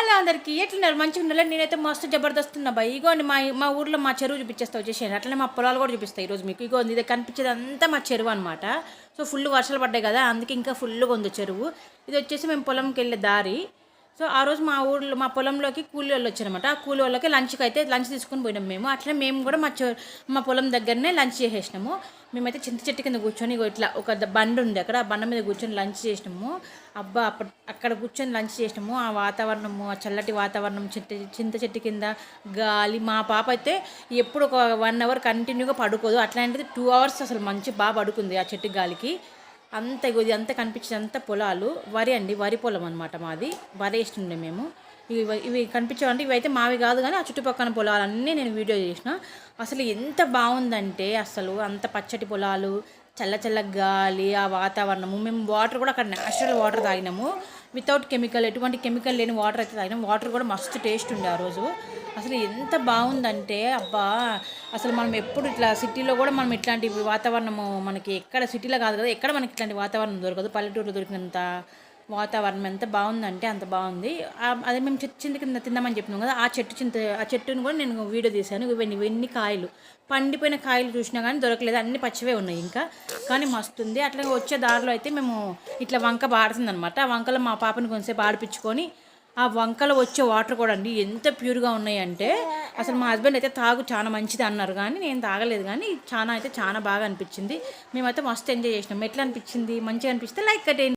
Hello అందరికీ ఎట్లున్నారు? మంచిగా ఉన్నారు? నేనైతే మస్తు జబర్దస్త్ ఉన్నా బాయ్ ఇగోండి మా మా ఊర్లో మా చెరువు చూపించేస్తా వచ్చేసాను అట్లనే మా పొలాలు కూడా చూపిస్తాయి ఈరోజు మీకు. ఇగో ఇది కనిపించేది అంతా మా చెరువు అనమాట సో ఫుల్ వర్షాలు పడ్డాయి కదా అందుకే ఇంకా ఫుల్గా ఉంది చెరువు. ఇది వచ్చేసి మేము పొలంకి వెళ్ళే దారి. సో ఆ రోజు మా ఊర్లో మా పొలంలోకి కూలి వాళ్ళు వచ్చారనమాట ఆ కూలి వాళ్ళకి లంచ్కి అయితే లంచ్ తీసుకొని పోయినాం మేము. అట్లనే మేము కూడా మా చో మా పొలం దగ్గరనే లంచ్ చేసేసినాము. మేమైతే చింత చెట్టు కింద కూర్చొని ఇట్లా ఒక ద- బండి ఉంది అక్కడ. ఆ బండ మీద కూర్చొని లంచ్ చేసినాము. అబ్బా అప్పుడు అక్కడ కూర్చొని లంచ్ చేసినాము. ఆ వాతావరణము ఆ చల్లటి వాతావరణం చెట్టు చింత చెట్టు కింద గాలి. మా పాప అయితే ఎప్పుడు ఒక వన్ అవర్ కంటిన్యూగా పడుకోదు. అట్లాంటిది టూ అవర్స్ అసలు మంచి బాగా పడుకుంది ఆ చెట్టు గాలికి. అంత ఇది అంతా కనిపించేది అంత పొలాలు వరి అండి వరి పొలం అనమాట మాది. వరి వేస్తుండే మేము. ఇవి ఇవి కనిపించేవంటే ఇవైతే మావి కాదు కానీ ఆ చుట్టుపక్కల పొలాలన్నీ నేను వీడియో చేసిన. అసలు ఎంత బాగుందంటే అసలు అంత పచ్చటి పొలాలు చల్ల చల్ల గాలి ఆ వాతావరణము. మేము వాటర్ కూడా అక్కడ న్యాచురల్ వాటర్ తాగినాము. వితౌట్ కెమికల్ ఎటువంటి కెమికల్ లేని వాటర్ అయితే తాగినాం వాటర్ కూడా మస్తు టేస్ట్ ఉండే ఆ రోజు. అసలు ఎంత బాగుందంటే అబ్బా! అసలు మనం ఎప్పుడు ఇట్లా సిటీలో కూడా మనం ఇట్లాంటి వాతావరణము మనకి ఎక్కడ సిటీలో కాదు కదా ఎక్కడ మనకి ఇట్లాంటి వాతావరణం దొరకదు. పల్లెటూరులో దొరికినంత వాతావరణం ఎంత బాగుందంటే అంత బాగుంది. అదే మేము చెట్టు చింత కింద తిందామని చెప్పినాం కదా ఆ చెట్టు చింత ఆ చెట్టుని కూడా నేను వీడియో తీశాను. ఇవన్నీ ఇవన్నీ కాయలు? పండిపోయిన కాయలు చూసినా కానీ దొరకలేదు. అన్ని పచ్చివే ఉన్నాయి ఇంకా. కానీ మస్తు ఉంది. అట్లా వచ్చే దారిలో అయితే మేము ఇట్లా వంక పాడుతుంది అనమాట ఆ వంకలో మా పాపని కొంచెంసేపు ఆడిపించుకొని ఆ వంకలో వచ్చే వాటర్ కూడా అండి ఎంత ప్యూర్గా ఉన్నాయంటే అసలు మా హస్బెండ్ అయితే తాగు చాలా మంచిది అన్నారు కానీ నేను తాగలేదు కానీ చాలా అయితే చాలా బాగా అనిపించింది. మేమైతే మస్తు ఎంజాయ్ చేసినాం. ఎట్లా అనిపించింది? మంచిగా అనిపిస్తే లైక్ కట్టేయండి